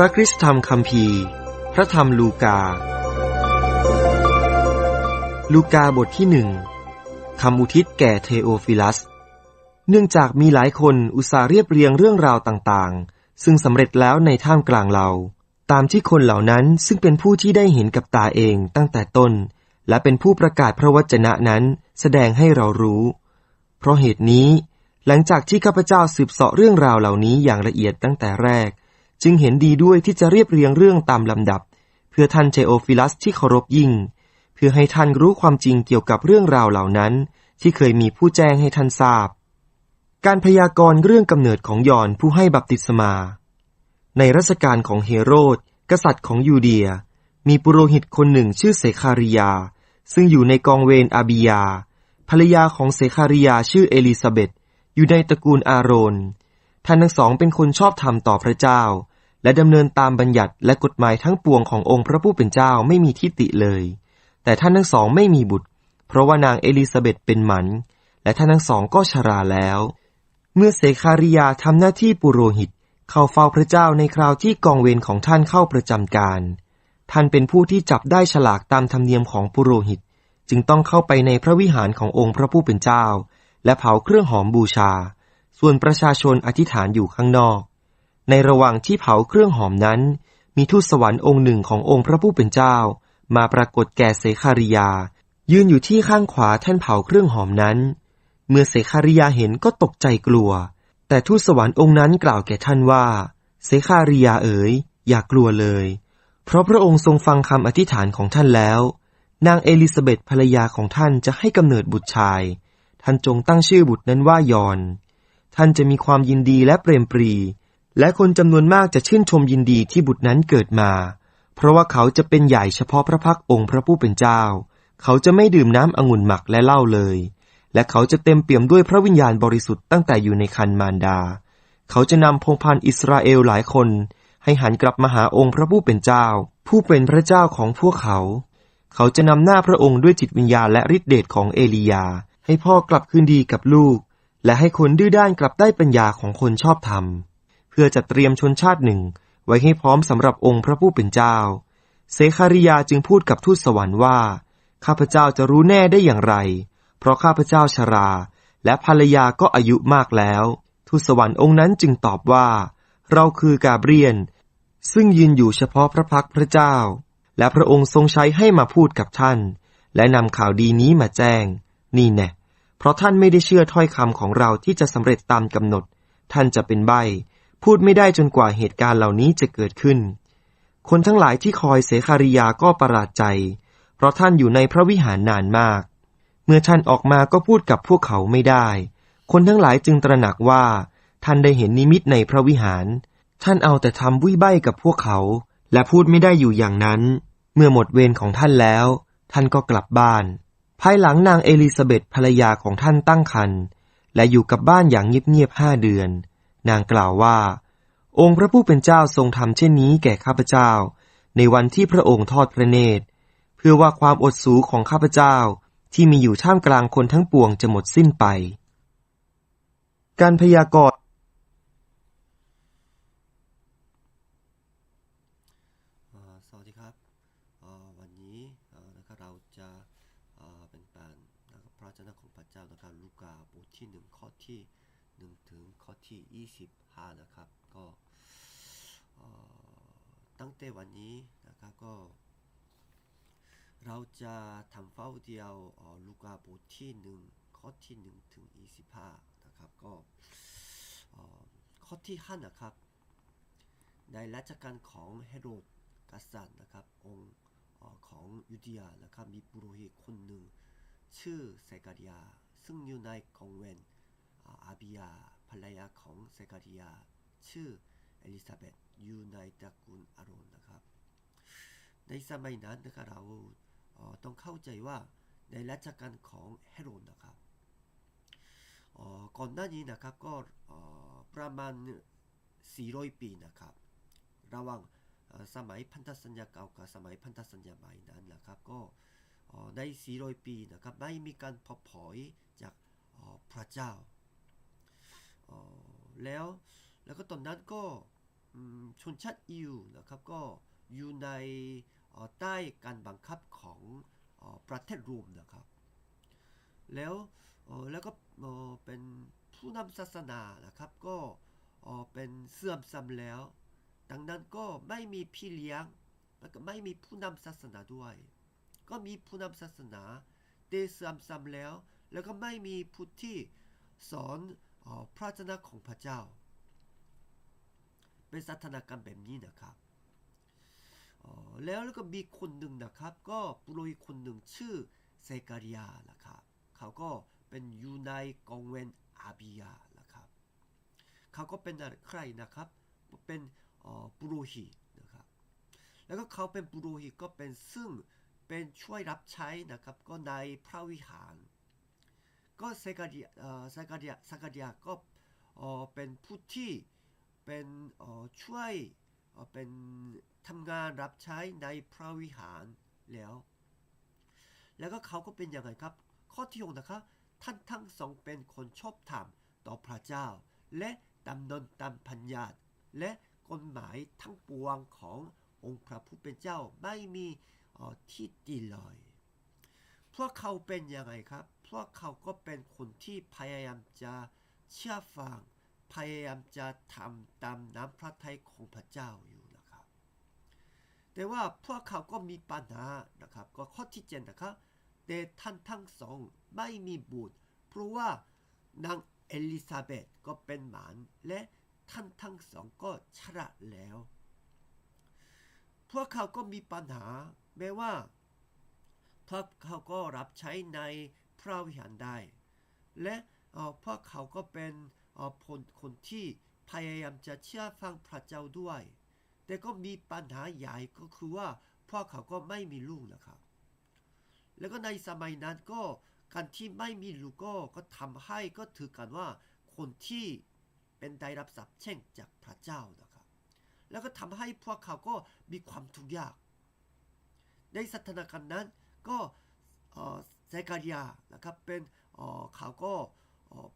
พระคริสตธรรมคัมภีร์ พระธรรมลูกา ลูกาบทที่หนึ่งคำอุทิศแก่เทโอฟิลัส เนื่องจากมีหลายคนอุตส่าห์เรียบเรียงเรื่องราวต่างๆ ซึ่งสำเร็จแล้วในท่ามกลางเรา ตามที่คนเหล่านั้นซึ่งเป็นผู้ที่ได้เห็นกับตาเองตั้งแต่ต้น และเป็นผู้ประกาศพระวจนะนั้นแสดงให้เรารู้ เพราะเหตุนี้ หลังจากที่ข้าพเจ้าสืบเสาะเรื่องราวเหล่านี้อย่างละเอียดตั้งแต่แรก จึงเห็นดีด้วยที่จะเรียบเรียงเรื่องตามลำดับ เพื่อท่านเทโอฟิลัสที่เคารพยิ่ง เพื่อให้ท่านรู้ความจริงเกี่ยวกับเรื่องราวเหล่านั้น ที่เคยมีผู้แจ้งให้ท่านทราบ การพยากรณ์เรื่องกำเนิดของยอนผู้ให้บัพติศมา ในรัชกาลของเฮโรด กษัตริย์ของยูเดีย มีปุโรหิตคนหนึ่งชื่อเสคาริยา ซึ่งอยู่ในกองเวรอาบิยา ภรรยาของเสคาริยาชื่อเอลิซาเบธอยู่ในตระกูลอาโรน ท่านทั้งสองเป็นคนชอบธรรมต่อพระเจ้า และดำเนินตามบัญญัติและกฎหมายทั้งปวงขององค์พระผู้เป็นเจ้าไม่มีทิฏฐิเลย แต่ท่านทั้งสองไม่มีบุตร เพราะว่านางเอลิซาเบธเป็นหมัน และท่านทั้งสองก็ชราแล้ว เมื่อเสคาริยาทำหน้าที่ปุโรหิต เข้าเฝ้าพระเจ้าในคราวที่กองเวรของท่านเข้าประจำการ ท่านเป็นผู้ที่จับได้ฉลากตามธรรมเนียมของปุโรหิต จึงต้องเข้าไปในพระวิหารขององค์พระผู้เป็นเจ้า และเผาเครื่องหอมบูชา ส่วนประชาชนอธิษฐานอยู่ข้างนอก ในระหว่างที่เผาเครื่องหอมนั้น มีทูตสวรรค์องค์หนึ่งขององค์พระผู้เป็นเจ้า มาปรากฏแก่เสคาริยา ยืนอยู่ที่ข้างขวาแท่นเผาเครื่องหอมนั้น เมื่อเสคาริยาเห็นก็ตกใจกลัว แต่ทูตสวรรค์องค์นั้นกล่าวแก่ท่านว่า เสคาริยาเอ๋ย อย่ากกลัวเลย เพราะพระองค์ทรงฟังคำอธิษฐานของท่านแล้ว นางเอลิซาเบธภรรยาของท่านจะให้กำเนิดบุตรชาย ท่านจงตั้งชื่อบุตรนั้นว่ายอน ท่านจะมีความยินดีและเปรมปรี และคนจำนวนมากจะชื่นชมยินดีที่บุตรนั้นเกิดมา เพราะว่าเขาจะเป็นใหญ่เฉพาะพระพักองค์พระผู้เป็นเจ้า เขาจะไม่ดื่มน้ำองุ่นหมักและเหล้าเลย และเขาจะเต็มเปี่ยมด้วยพระวิญญาณบริสุทธิ์ตั้งแต่อยู่ในคันมารดา เขาจะนำพงพันอิสราเอลหลายคน ให้หันกลับมาหาองค์พระผู้เป็นเจ้า ผู้เป็นพระเจ้าของพวกเขา เขาจะนำหน้าพระองค์ด้วยจิตวิญญาณและฤทธิเดชของเอลียา ให้พ่อกลับคืนดีกับลูก และให้คนดื้อด้านกลับได้ปัญญาของคนชอบธรรม เพื่อจะเตรียมชนชาติหนึ่ง ไว้ให้พร้อมสำหรับองค์พระผู้เป็นเจ้าเสคาริยาจึงพูดกับทูตสวรรค์ว่า ข้าพเจ้าจะรู้แน่ได้อย่างไร เพราะข้าพเจ้าชรา และภรรยาก็อายุมากแล้ว ทูตสวรรค์องค์นั้นจึงตอบว่า เราคือกาเบรียน ซึ่งยืนอยู่เฉพาะพระพักพระเจ้า และพระองค์ทรงใช้ให้มาพูดกับท่าน และนำข่าวดีนี้มาแจ้ง นี่แน่ เพราะท่านไม่ได้เชื่อถ้อยคำของเราที่จะสำเร็จตามกำหนด ท่านจะเป็นใบ พูดไม่ได้จนกว่าเหตุการณ์เหล่านี้จะเกิดขึ้น คนทั้งหลายที่คอยเสคาริยาก็ประหลาดใจ เพราะท่านอยู่ในพระวิหารนานมาก เมื่อท่านออกมาก็พูดกับพวกเขาไม่ได้ คนทั้งหลายจึงตระหนักว่า ท่านได้เห็นนิมิตในพระวิหาร ท่านเอาแต่ทำวิใบกับพวกเขา และพูดไม่ได้อยู่อย่างนั้น เมื่อหมดเวรของท่านแล้ว ท่านก็กลับบ้าน ภายหลังนางเอลิซาเบธภรรยาของท่านตั้งครรภ์และอยู่กับบ้านอย่างเงียบๆห้าเดือน นางกล่าวว่า องค์พระผู้เป็นเจ้าทรงทำเช่นนี้แก่ข้าพเจ้า ในวันที่พระองค์ทอดพระเนตร เพื่อว่าความอดสูของข้าพเจ้าที่มีอยู่ท่ามกลางคนทั้งปวงจะหมดสิ้นไป การพยากรณ์ อ่าสวัสดีครับอ่าวันนี้อ่านะครับเราจะอ่าเป็นการนะครับพระเจ้าของพระเจ้านะครับลูกาบทที่หนึ่งข้อที่หนึ่งถึงข้อ ที่ยี่สิบห้านะครับ ก็ตั้งแต่วันนี้นะครับก็ เราจะทำเฝ้าเดียวอ่าลูกาบทที่หนึ่งข้อที่หนึ่งถึงยี่สิบห้านะครับ ก็ข้อที่ห้านะครับ ในรัชกาลของเฮโรดกษัตริย์นะครับ องค์ของยูเดียนะครับมีปุโรหิตคนหนึ่ง ชื่อเซกาเรีย ซึ่งอยู่ในกองเวนอาบิยา ภรรยาของเซกาเรีย ชื่อเอลิซาเบธอยู่ในตระกูลอาโรนนะครับ ในสมัยนั้นนะครับเราต้องเข้าใจว่าในรัชกาลของเฮโรดนะครับก่อนหน้านี้นะครับก็ประมาณ 400 ปีนะครับ ระหว่างสมัยพันธสัญญาเก่ากับสมัยพันธสัญญาใหม่นั้นนะครับก็ใน 400 ปีนะครับไม่มีการพบเผยจากพระเจ้า แล้วแล้วก็ตอนนั้นก็ชนชาติอิวนะครับก็อยู่ในใต้การบังคับของออประเทศโรมนะครับ แล้วแล้วก็เป็นผู้นำศาสนานะครับก็เป็นเสื่อมซ้ำแล้ว ดังนั้นก็ไม่มีพี่เลี้ยงแล้วก็ไม่มีผู้นำศาสนาด้วย ก็มีผู้นำศาสนาแต่เสื่อมซ้ำแล้ว แล้วก็ไม่มีผู้ที่สอน พระเจ้าของพระเจ้า เป็นสถานการณ์แบบนี้นะครับแล้วก็มีคนหนึ่งนะครับ ก็ปุโรหิตคนหนึ่งชื่อเซการิยานะครับ เขาก็เป็นอยู่ในกองเวนอาบิยานะครับ เขาก็เป็นใครนะครับ เป็นปุโรหิตนะครับ แล้วก็เขาเป็นปุโรหิตก็เป็นซึ่งเป็นช่วยรับใช้นะครับ ก็ในพระวิหาร ก็เซกาเดียเอ่อเซกาเดียเซกาเดียก็เป็นผู้ที่เป็นช่วยเป็นทำงานรับใช้ในพระวิหารแล้ว แล้วก็เขาก็เป็นอยังไงครับ ข้อที่หกนะครับท่านทั้งสองเป็นคนชอบธรรมต่อพระเจ้า และดำเนินตามพัญญาตและกฎหมายทั้งปวงขององค์พระผู้เป็นเจ้าไม่มีที่ดีเลยพวกเขาเป็นยังไงครับ พวกเขาก็เป็นคนที่พยายามจะเชื่อฟัง พยายามจะทำตามน้ำพระทัยของพระเจ้าอยู่นะครับ แต่ว่าพวกเขาก็มีปัญหานะครับ ก็ข้อที่เจ็ดนะครับแต่ท่านทั้งสองไม่มีบุตร เพราะว่านางเอลิซาเบธก็เป็นหมานและท่านทั้งสองก็ชราแล้ว พวกเขาก็มีปัญหาแม้ว่าพวกเขาก็รับใช้ใน พระวิหารได้ และเออพวกเขาก็เป็นเออคนคนที่พยายามจะเชื่อฟังพระเจ้าด้วย แต่ก็มีปัญหาใหญ่ก็คือว่าพวกเขาก็ไม่มีลูกนะครับ แล้วก็ในสมัยนั้นก็การที่ไม่มีลูกก็ก็ทำให้ก็ถือกันว่าคนที่เป็นได้รับสับเช่งจากพระเจ้านะครับ แล้วก็ทำให้พวกเขาก็มีความทุกข์ยาก ในสถานการณ์นั้นก็ เซกาเริยนะครับเป็นเขาก็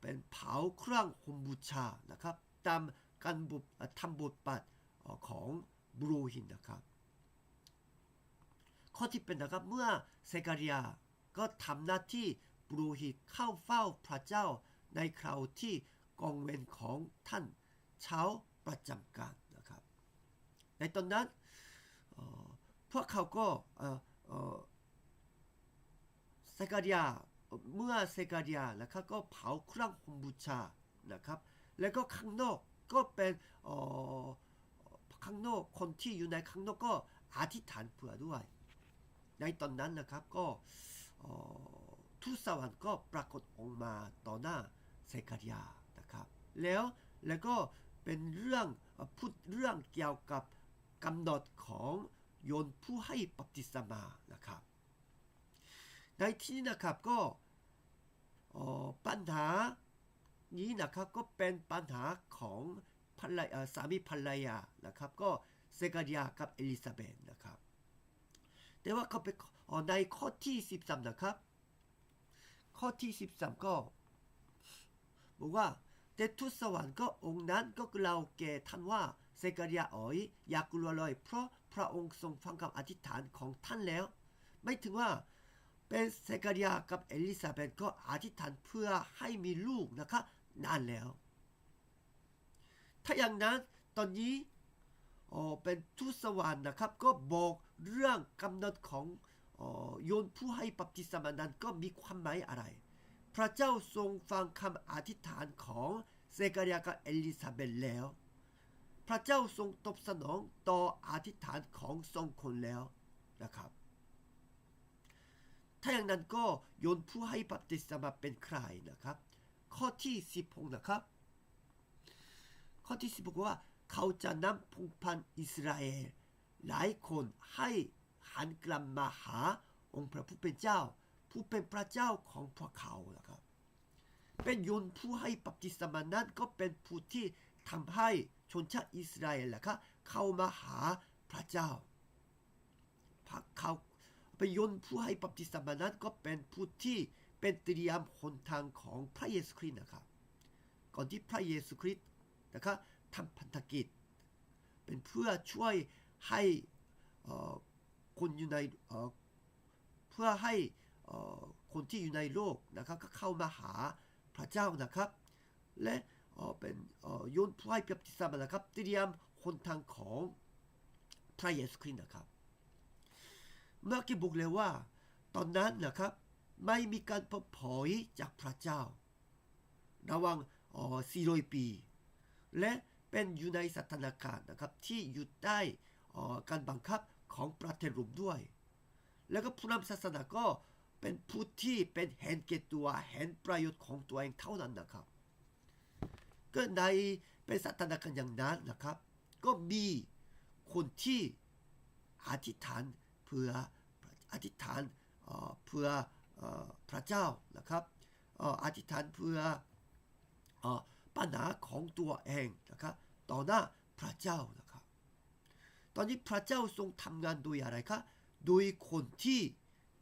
เป็นเผาเครื่องหมบูชานะครับตามการบุเอ่อทำบทบาทเอ่อของบรูหินนะครับข้อที่เป็นนะครับเมื่อเซกาเริยก็ทำหน้าที่บรูหิตเข้าเฝ้าพระเจ้าในคราวที่กองเวรของท่านเช้าประจำการนะครับ ในตอนนั้นพวกเขาก็ เอ่อเอ่อเซการิยเมื่อเซการิยาแล้วเขาก็เผาเครื่องหมบูชานะครับแล้วก็ข้างนอกก็เป็นอ่อข้างนอกคนที่อยู่ในข้างนอกก็อธิษฐานเผื่อด้วย ในตอนนั้นนะครับก็ทูตสวรรค์ก็ปรากฏออกมาต่อหน้าเซการิยนะครับแล้วแล้วก็เป็นเรื่องพูดเรื่องเกี่ยวกับกำหนดของโยนผู้ให้บัพติศมานะครับ ในที่นี้นะครับก็ปัญหานี้นะครับก็เป็นปัญหาของภรรยาสามีภรรยานะครับก็เซการิยกับเอลิซาเบธนะครับแต่ว่าเขาไปในข้อที่ 13 นะครับ ข้อที่ 13 ก็บอกว่าแต่ทูตสวรรค์ก็องค์นั้นก็กล่าวแก่ท่านว่าเซการิยอ๋อยอย่ากลัวเลยเพราะพระองค์ทรงฟังคำอธิษฐานของท่านแล้ว ไม่ถึงว่า เป็นเซการิยกับเอลิซาเบธก็อธิษฐานเพื่อให้มีลูกนะครับนานแล้ว ถ้าอย่างนั้นตอนนี้เป็นทูตสวรรค์นะครับก็บอกเรื่องกำหนดของโยนผู้ให้บัพติศมานั้นก็มีความหมายอะไร พระเจ้าทรงฟังคำอธิษฐานของเซการิยกับเอลิซาเบธแล้ว พระเจ้าทรงตอบสนองต่ออธิษฐานของสองคนแล้วนะครับ ถ้าอย่างนั้นก็โยนผู้ให้บัพติศมาเป็นใครนะครับ ข้อที่ 16 นะครับ ข้อที่ 16 ว่า เขาจะนำพงพันอิสราเอลหลายคนให้หันกลับมาหาองค์พระผู้เป็นเจ้า ผู้เป็นพระเจ้าของพวกเขานะครับ เป็นโยนผู้ให้บัพติศมานั้นก็เป็นผู้ที่ทำให้ชนชาติอิสราเอลนะครับเข้ามาหาพระเจ้าพระเขา เป็นโยนผู้ให้บัพติศมานั้นก็เป็นผู้ที่เป็นเตรียมหนทางของพระเยซูคริสต์นะครับ ก่อนที่พระเยซูคริสต์นะครับทำพันธกิจ เป็นเพื่อช่วยให้คนอยู่ในเพื่อให้คนที่อยู่ในโลกนะครับก็เข้ามาหาพระเจ้านะครับ และเป็นโยนผู้ให้บัพติศมานะครับเตรียมคนทางของพระเยซูคริสต์นะครับ มื่อกี้บอกเลยว่า ตอนนั้นนะครับไม่มีการเปิดเผยจากพระเจ้า ระว่างเอ่อ400ปี และเป็นอยู่ในสถานการณ์นะครับที่อยู่ใต้อ่อการบังคับของประเทศร่มด้วย แล้วก็ผู้นำศาสนาก็เป็นผู้ที่เป็นเห็นแก่ตัวเห็นประโยชน์ของตัวเองเท่านั้นนะครับ ก็ในเป็นสถานการณ์อย่างนั้นนะครับ ก็มีคนที่อธิษฐาน เพื่ออธิษฐานเพื่อพระเจ้านะครับอธิษฐานเพื่อปัญหาของตัวเองนะครับต่อหน้าพระเจ้านะครับตอนนี้พระเจ้าทรงทำงานโดยอะไรครับโดยคนที่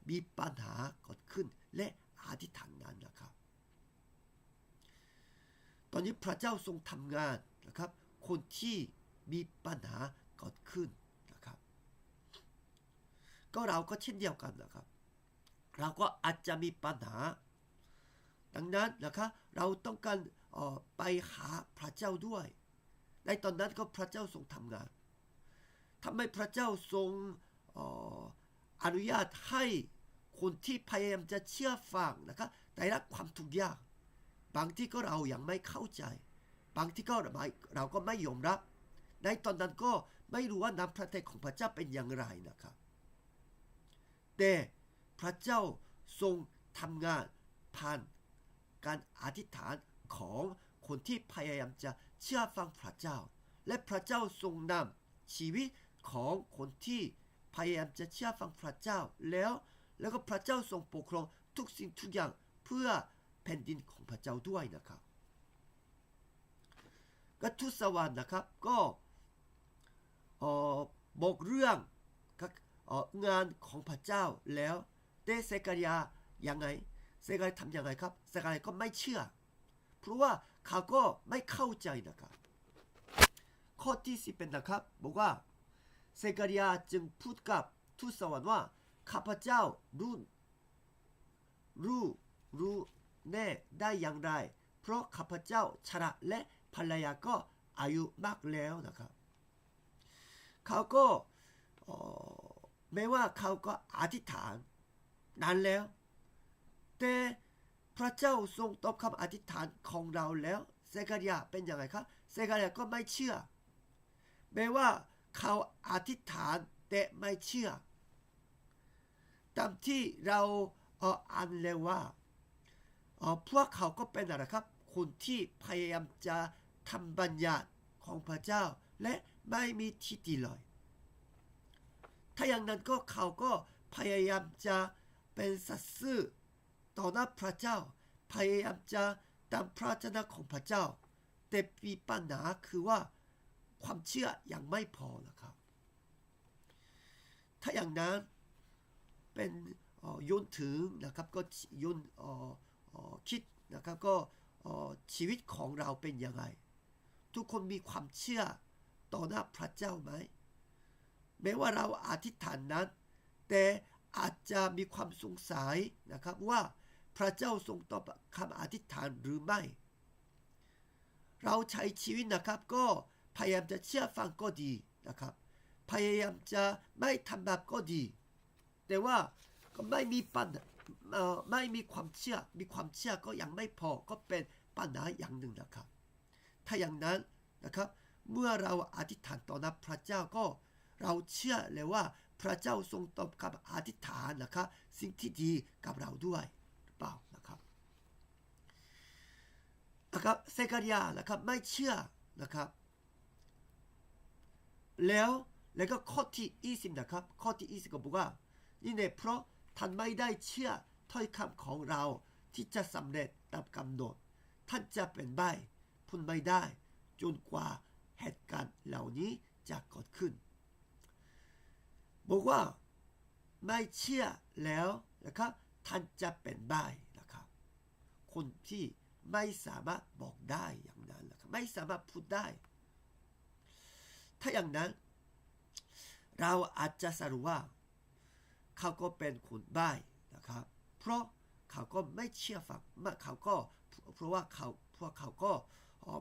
มีปัญหาเกิดขึ้นและอธิษฐานนั้นนะครับ ตอนนี้พระเจ้าทรงทำงานนะครับ คนที่มีปัญหาเกิดขึ้น ก็เราก็เช่นเดียวกันนะครับ เราก็อาจจะมีปัญหา ดังนั้นนะครับเราต้องการออไปหาพระเจ้าด้วย ในตอนนั้นก็พระเจ้าทรงทำงานทำไมพระเจ้าทรงอออนุญาตให้คนที่พยายามจะเชื่อฟังนะครับได้รับความทุกข์ยาก บางที่ก็เรายังไม่เข้าใจ บางที่ก็เราเราก็ไม่ยอมรับ ในตอนนั้นก็ไม่รู้ว่าน้ำพระทัยของพระเจ้าเป็นอย่างไรนะครับ แต่พระเจ้าทรงทำงานผ่านการอธิษฐานของคนที่พยายามจะเชื่อฟังพระเจ้า และพระเจ้าทรงนำชีวิตของคนที่พยายามจะเชื่อฟังพระเจ้าแล้ว แล้วก็พระเจ้าทรงปกครองทุกสิ่งทุกอย่างเพื่อแผ่นดินของพระเจ้าด้วยนะครับก็ทูตสวรรค์นะครับก็ออบอกเรื่อง งานของพระเจ้าแล้วแต่เซกริยายังไงเซกริยทำยังไงครับเซกริยก็ไม่เชื่อ เพราะว่าเขาก็ไม่เข้าใจนะครับ ข้อที่สิบเป็นนะครับบอกว่าเซกริยาจึงพูดกับทูตสวรรค์ว่าข้าพเจ้ารู้รู้รู้แน่ได้อย่างไร เพราะข้าพเจ้าชราและภรรยาก็อายุมากแล้วนะครับ เขาก็ แม้ว่าเขาก็อธิษฐานนานแล้ว แต่พระเจ้าทรงตอบคำอธิษฐานของเราแล้วเซการิยาเป็นยังไงครับเซการิยาก็ไม่เชื่อ แม้ว่าเขาอธิษฐานแต่ไม่เชื่อ ตามที่เราเอ่ออ่านเลยว่าออพวกเขาก็เป็นอะไรครับ คนที่พยายามจะทำบัญญัติของพระเจ้า และไม่มีทิฏฐิเลย ถ้าอย่างนั้นก็เขาก็พยายามจะเป็นสัตย์ซื่อต่อหน้าพระเจ้า พยายามจะตามพระเจ้าของพระเจ้า แต่มีปัญหาคือว่าความเชื่อยังไม่พอนะครับ ถ้าอย่างนั้นเป็นอ่อโยนถึงนะครับก็โยนเอ่ออ่อคิดนะครับก็อ่อชีวิตของเราเป็นยังไง ทุกคนมีความเชื่อต่อหน้าพระเจ้าไหม แม้ว่าเราอธิษฐานนั้น แต่อาจจะมีความสงสัยนะครับว่าพระเจ้าทรงตอบคำอธิษฐานหรือไม่ เราใช้ชีวิตนะครับก็พยายามจะเชื่อฟังก็ดีนะครับ พยายามจะไม่ทำบาปก็ดี แต่ว่าก็ไม่มีปัญเอ่อไม่มีความเชื่อ มีความเชื่อก็ยังไม่พอก็เป็นปัญหาอย่างหนึ่งนะครับ ถ้าอย่างนั้นนะครับ เมื่อเราอธิษฐานต่อหน้าพระเจ้าก็ เราเชื่อเลยว่าพระเจ้าทรงตอบคำอธิษฐานนะครับสิ่งที่ดีกับเราด้วยหรือเปล่านะครับนะครับเซการิยานะครับไม่เชื่อนะครับ แล้วแล้วก็ข้อที่20นะครับข้อที่20ก็บอกว่านี่เนี่ยเพราะท่านไม่ได้เชื่อถ้อยคำของเราที่จะสำเร็จตามกำหนด ท่านจะเป็นใบพูดไม่ได้ จนกว่าเหตุการณ์เหล่านี้จะเกิดขึ้น บอกว่าไม่เชื่อแล้วนะครับท่านจะเป็นใบนะครับ คนที่ไม่สามารถบอกได้อย่างนั้นนะครับไม่สามารถพูดได้ ถ้าอย่างนั้น เราอาจจะสรุปว่า เขาก็เป็นคนบ้านะครับ เพราะเขาก็ไม่เชื่อฟังมาเขาก็เพราะว่าเขาพวกเขาก็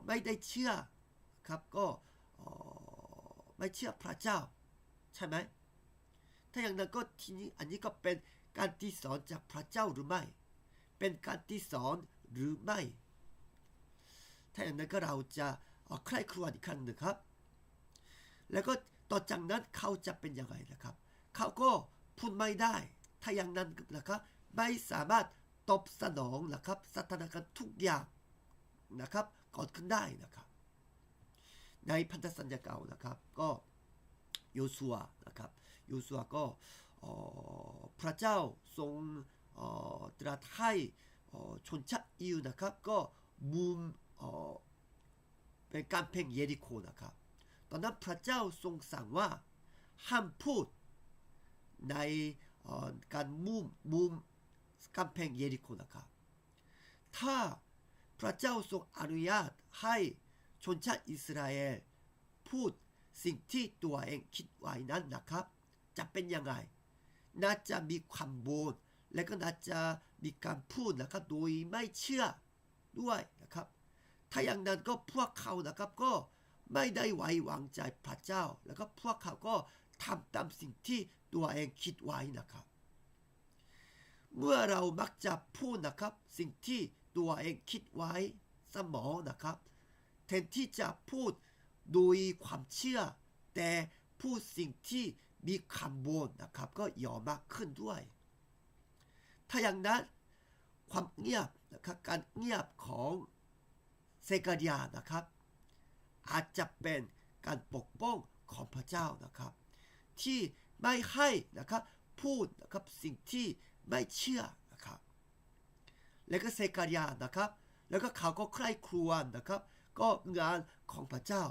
ไม่ได้เชื่อครับก็ไม่เชื่อพระเจ้า ใช่ไหม ถ้าอย่างนั้นก็ทีนี้อันนี้ก็เป็นการที่สอนจากพระเจ้าหรือไม่ เป็นการที่สอนหรือไม่ ถ้าอย่างนั้นก็เราจะเอ่อใคร่ครวญอีกครั้งหนึ่งครับ แล้วก็ต่อจากนั้นเขาจะเป็นยังไงนะครับ เขาก็พูดไม่ได้ ถ้าอย่างนั้นนะครับ ไม่สามารถตอบสนองนะครับสถานการณ์ทุกอย่างนะครับก่อนขึ้นได้นะครับ ในพันธสัญญาเก่านะครับ ก็โยชัวนะครับ โยชัวก็เอ่อพระเจ้าทรงเอ่อตรัสให้เอ่อชนชาติอิวนะครับก็มุมเอ่อเป็นการเพ่งเยริโคนะครับตอนนั้นพระเจ้าทรงสั่งว่าห้า จะครับจะเป็นยังไง น่าจะมีความโบนและก็น่าจะมีการพูดนะครับโดยไม่เชื่อด้วยนะครับ ถ้าอย่างนั้นก็พวกเขานะครับก็ไม่ได้ไว้วางใจพระเจ้า แล้วก็พวกเขาก็ทำตามสิ่งที่ตัวเองคิดไว้นะครับ เมื่อเรามักจะพูดนะครับ สิ่งที่ตัวเองคิดไว้สมองนะครับแทนที่จะพูดโดยความเชื่อ แต่พูดสิ่งที่ มีคำบนนะครับก็ยอมมากขึ้นด้วย ถ้าอย่างนั้นความเงียบนะครับการเงียบของเซกาเดียนะครับ อาจจะเป็นการปกป้องของพระเจ้านะครับ ที่ไม่ให้นะครับพูดนะครับสิ่งที่ไม่เชื่อนะครับแล้วก็เซกาเดียนะครับ แล้วก็เขาก็ใคร่ครวญนะครับ ก็งานของพระเจ้า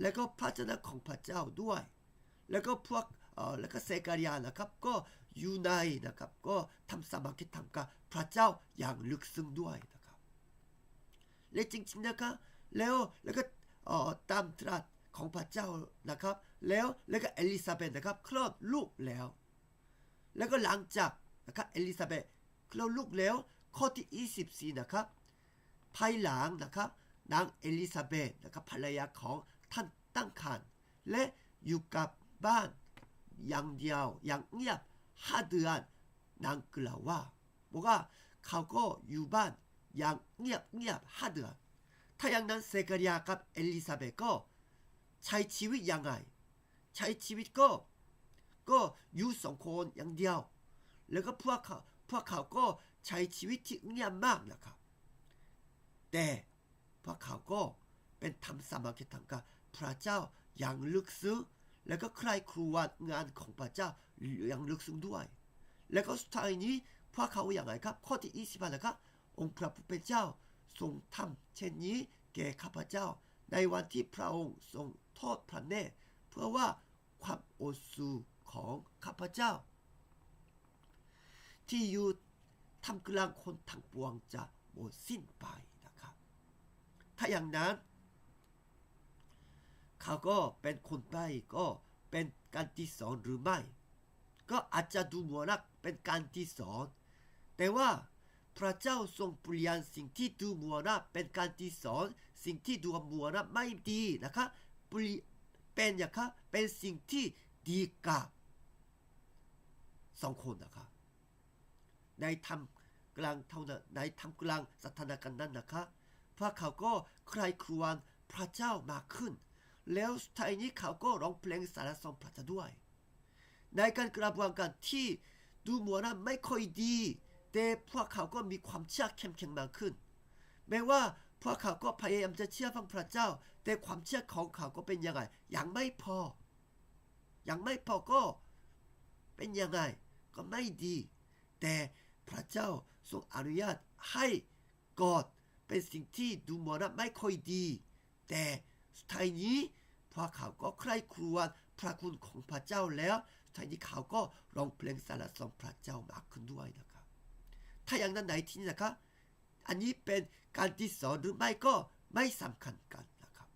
แล้วก็พระเจ้าของพระเจ้าด้วย แล้วก็พวก แล้วก็เซกาเดียนะครับก็อยู่ในนะครับก็ทำสมาธิทำกับพระเจ้าอย่างลึกซึ้งด้วยนะครับและจริงๆนะครับแล้วแล้วก็เออตามตรัสของพระเจ้านะครับ แล้วแล้วก็เอลิซาเบธนะครับคลอดลูกแล้ว แล้วก็หลังจากนะครับเอลิซาเบธคลอดลูกแล้วข้อที่ 24 นะครับ ภายหลังนะครับนางเอลิซาเบธนะครับภรรยาของท่านตั้งครรภ์และอยู่กับบ้าน อย่างเดียวอย่างเงียบห้าเดือนนางกล่าวว่าบอกว่าเขาก็อยู่บ้านอย่างเงียบเงียบห้าเดือนถ้าอย่างนั้นเซกเรียกับเอลิซาเบธก็ใช้ชีวิตยังไงใช้ชีวิตก็ก็อยู่สองคนอย่างเดียวแล้วก็พวกเขาพวกเขาก็ใช้ชีวิตที่เงียบมากนะครับแต่พวกเขาก็เป็นทำสามัคคีทางกับพระเจ้าอย่างลึกซึ้ง แล้วก็ใครครูวญงานของพระเจ้าอย่างลึกซึ้งด้วย แล้วก็สุดท้ายนี้พวกเขาอย่างไรครับ ข้อที่20นะครับ องค์พระผู้เป็นเจ้าทรงทำเช่นนี้แก่ข้าพเจ้า ในวันที่พระองค์ทรงทอดพระเนตรเพื่อว่าความโอสูของข้าพเจ้า ที่อยู่ทำกลางคนทั้งปวงจะหมดสิ้นไปนะครับ ถ้าอย่างนั้น เขาก็เป็นคนไปก็เป็นการที่สอนหรือไม่ ก็อาจจะดูหมือนว่าเป็นการที่สอน แต่ว่าพระเจ้าทรงเปลี่ยนสิ่งที่ดูหมือนว่าเป็นการที่สอน สิ่งที่ดูหมือนว่าไม่ดีนะครับเปลี่ยนเป็นย่างครับเป็นสิ่งที่ดีกับสองคนนะครับในทำกลางเท่านั้นในทำกลางสถานการณ์นั้นนะครับพวกเขาก็ใครครวญพระเจ้ามากขึ้น แล้วสุดท้ายนี้เขาก็ร้องเพลงสรรสริญพระเจ้าด้วย ในการกระบวนการที่ดูเหมือนว่าไม่ค่อยดี แต่พวกเขาก็มีความเชื่อเข้มแข็งมากขึ้น แม้ว่าพวกเขาก็พยายามจะเชื่อฟังพระเจ้า แต่ความเชื่อของเขาก็เป็นยังไง ยังไม่พอ ยังไม่พอก็เป็นยังไง ก็ไม่ดี แต่พระเจ้าทรงอนุญาตให้กอดเป็นสิ่งที่ดูเหมือนว่าไม่ค่อยดี แต่ สุดท้ายนี้พวกเขาก็ใคร่ครวญพระคุณของพระเจ้าแล้วสุดท้ายนี้เขาก็ร้องเพลงสรรเสริญพระเจ้ามากขึ้นด้วยนะครับ ถ้าอย่างนั้นไหนที่นี่นะครับ อันนี้เป็นการที่สอนหรือไม่ก็ไม่สำคัญกันนะครับ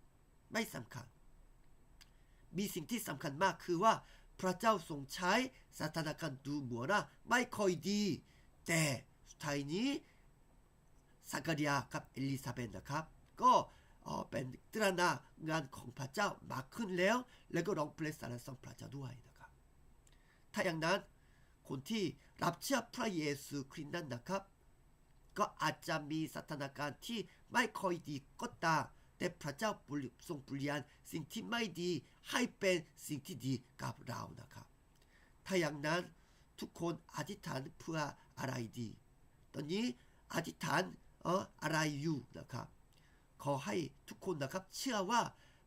ไม่สำคัญ มีสิ่งที่สำคัญมากคือว่า พระเจ้าทรงใช้สถานการณ์ดูเหมือนว่าไม่ค่อยดี แต่สุดท้ายนี้สักริยากับเอลิซาเบธนะครับ ก็ เออเป็นตระหนางานของพระเจ้ามากขึ้นแล้ว แล้วก็ร้องเพลงสรรเสริญพระเจ้าด้วยนะครับ ถ้าอย่างนั้นคนที่รับเชื่อพระเยซูคริสต์นั้นนะครับ ก็อาจจะมีสถานการณ์ที่ไม่ค่อยดีก็ตามแต่พระเจ้าทรงเปลี่ยนสิ่งที่ไม่ดีให้เป็นสิ่งที่ดีกับเรานะครับ ถ้าอย่างนั้นทุกคนอธิษฐานเพื่ออะไรดี ตอนนี้อธิษฐานเอออะไรอยู่นะครับ ขอให้ทุกคนนะครับเชื่อว่า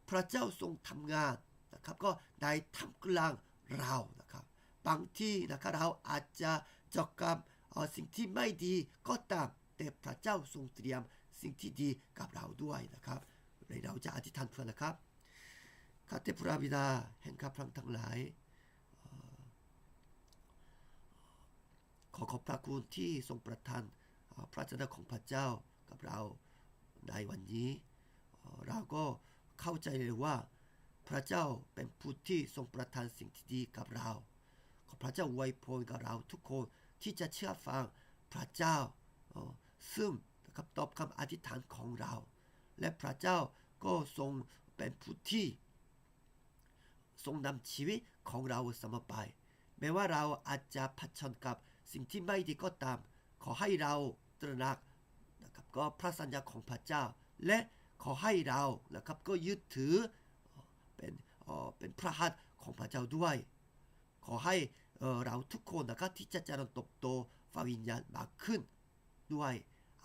พระเจ้าทรงทำงานนะครับก็ได้ทำกลางเรานะครับบางที่นะครับเราอาจจะเจาะกับเอ่อสิ่งที่ไม่ดีก็ตามแต่พระเจ้าทรงเตรียมสิ่งที่ดีกับเราด้วยนะครับเลยเราจะอธิษฐานเพื่อนะครับข้าแต่พระบิดาแห่งข้าพระองค์ทั้งหลาย ขอขอบพระคุณที่ทรงประทานพระเจ้าของพระเจ้ากับเรา ในวันนี้ เราก็เข้าใจเลยว่า พระเจ้าเป็นผู้ที่ทรงประทานสิ่งที่ดีกับเรา ขอพระเจ้าอวยพรกับเราทุกคนที่จะเชื่อฟังพระเจ้า ซึ่งครับตอบคำอธิษฐานของเรา และพระเจ้าก็ทรงเป็นผู้ที่ ทรงนำชีวิตของเราเสมอไป แม้ว่าเราอาจจะเผชิญกับสิ่งที่ไม่ดีก็ตาม ขอให้เราตระหนัก ก็พระสัญญาของพระเจ้า และขอให้เรานะครับก็ยึดถือเป็นเป็นพระหัตถ์ของพระเจ้าด้วย ขอให้เราทุกคนนะครับที่จะเจริญตบโตฝ่ายวิญญาณมากขึ้น ด้วย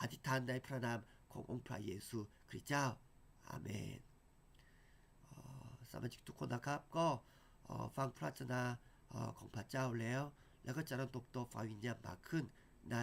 อธิษฐานในพระนามขององค์พระเยซูคริสต์เจ้าอาเมนสมาชิกทุกคนนะครับก็ฟังพระวจนะของพระเจ้าแล้ว แล้วก็จะเริ่มตบโตฝ่ายวิญญาณมากขึ้นใน